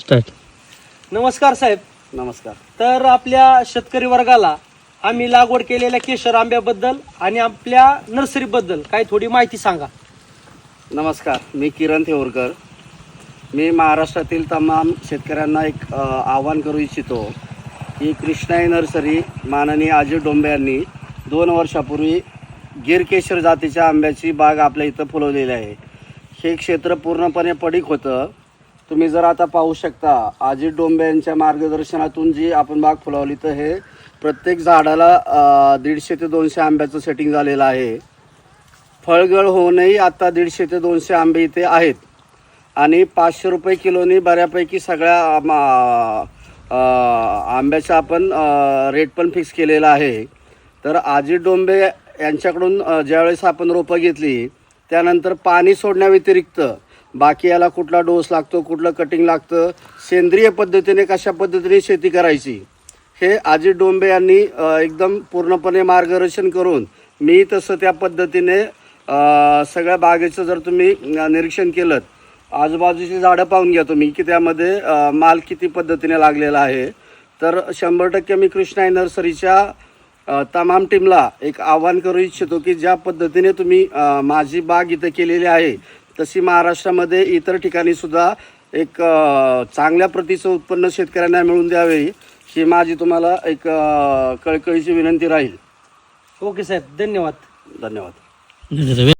Start नमस्कार साहेब. नमस्कार. तर आपल्या शेतकरी वर्गाला आम्ही लागवड केलेल्या केशर आंब्याबद्दल आणि आपल्या नर्सरीबद्दल काही थोडी माहिती सांगा. नमस्कार. मी किरण थेवरकर मी महाराष्ट्रातील तमाम शेतकऱ्यांना एक अ, आवाहन करू इच्छितो की कृष्णाई नर्सरी माननीय अजय डोंबे यांनी दोन वर्षापूर्वी गिरकेशर जातीच्या आंब्याची बाग आपल्या इथं फुलवलेली आहे. हे क्षेत्र पूर्णपणे पडीक होतं. तुम्ही जर आता पाहू शकता अजित डोंबे यांच्या मार्गदर्शनातून जी आपण बाग फुलवली तर हे प्रत्येक झाडाला दीडशे ते दोनशे आंब्याचं सेटिंग झालेलं आहे. फळगळ होऊनही आता दीडशे ते दोनशे आंबे इथे आहेत. आणि पाचशे रुपये किलोनी बऱ्यापैकी सगळ्या आंब्याचा आपण रेट पण फिक्स केलेला आहे. तर अजित डोंबे यांच्याकडून ज्यावेळेस आपण रोपं घेतली त्यानंतर पाणी सोडण्याव्यतिरिक्त बाकी याला कुठला डोस लागतो कुठलं कटिंग लागतं सेंद्रिय पद्धतीने कशा पद्धतीने शेती करायची हे अजित डोंबे यांनी एकदम पूर्णपणे मार्गदर्शन करून मी तसं त्या पद्धतीने सगळ्या बागेचं जर तुम्ही निरीक्षण केलं आजूबाजूची झाडं पाहून घ्या तुम्ही की त्यामध्ये माल किती पद्धतीने लागलेला आहे. तर शंभर टक्के मी कृष्णाई नर्सरीच्या तमाम टीमला एक आव्हान करू इच्छितो की ज्या पद्धतीने तुम्ही माझी बाग इथं केलेली आहे तशी महाराष्ट्रामध्ये इतर ठिकाणी सुद्धा एक चांगल्या प्रतीचं उत्पन्न शेतकऱ्यांना मिळवून द्यावे ही माझी तुम्हाला एक कळकळीची विनंती राहील. ओके साहेब धन्यवाद. धन्यवाद.